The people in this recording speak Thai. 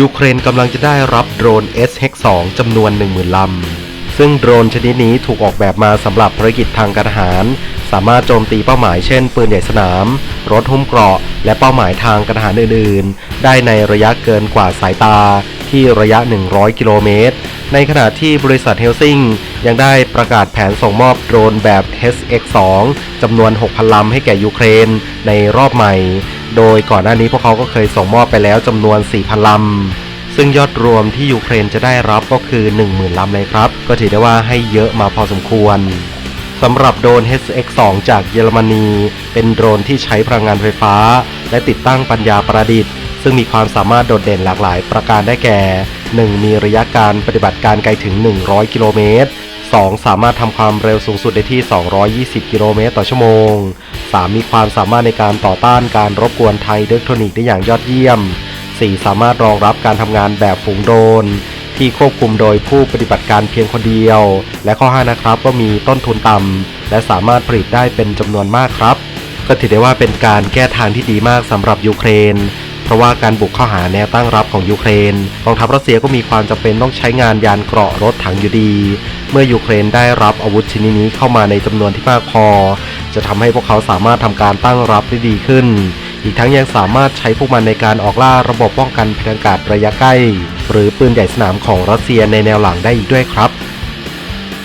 ยูเครนกำลังจะได้รับโดรน SH2 จำนวน 10,000 ลำ ซึ่งโดรนชนิดนี้ถูกออกแบบมาสำหรับภารกิจทางการทหาร สามารถโจมตีเป้าหมายเช่น ปืนใหญ่สนาม รถหุ้มเกราะ และเป้าหมายทางการทหารอื่นๆ ได้ในระยะเกินกว่าสายตาที่ระยะ 100 กิโลเมตร ในขณะที่บริษัทเฮลซิงยังได้ประกาศแผนส่งมอบโดรนแบบ HX2 จำนวน 6,000 ลำให้แก่ยูเครนในรอบใหม่ โดยก่อนหน้านี้พวกเขาก็เคยส่งมอบไปแล้วจำนวน 4,000 ลำ ซึ่งยอดรวมที่ยูเครนจะได้รับก็คือ 10,000 ลำเลยครับ ก็ถือได้ว่าให้เยอะมาพอสมควรสำหรับโดรน HX2 จากเยอรมนี เป็นโดรนที่ใช้พลังงานไฟฟ้า และติดตั้งปัญญาประดิษฐ์ ซึ่งมีความสามารถโดดเด่นหลากหลายประการได้แก่ 1. มีระยะการปฏิบัติการไกลถึง 100 กิโลเมตร 2. สามารถทำความเร็วสูงสุดได้ที่ 220 กิโลเมตรต่อชั่วโมง 3. มีความสามารถในการต่อต้านการรบกวนไทยอิเล็กทรอนิกส์ได้อย่างยอดเยี่ยม 4. สามารถรองรับการทำงานแบบฝูงโดรนที่ควบคุมโดยผู้ปฏิบัติการเพียงคนเดียว และข้อ 5 นะครับก็มีต้นทุนต่ำและสามารถผลิตได้เป็นจำนวนมากครับ ก็ถือได้ว่าเป็นการแก้ทางที่ดีมากสำหรับยูเครน เพราะว่าการบุกเข้าหาแนวตั้งรับของยูเครนกองทัพรัสเซียก็มีความจำเป็นต้องใช้งานยานเกราะรถถังอยู่ดี เมื่อยูเครนได้รับอาวุธชนิดนี้เข้ามาในจำนวนที่มากพอ จะทำให้พวกเขาสามารถทำการตั้งรับได้ดีขึ้น อีกทั้งยังสามารถใช้พวกมันในการออกล่าระบบป้องกันพลังกาศระยะใกล้ หรือปืนใหญ่สนามของรัสเซียในแนวหลังได้อีกด้วยครับ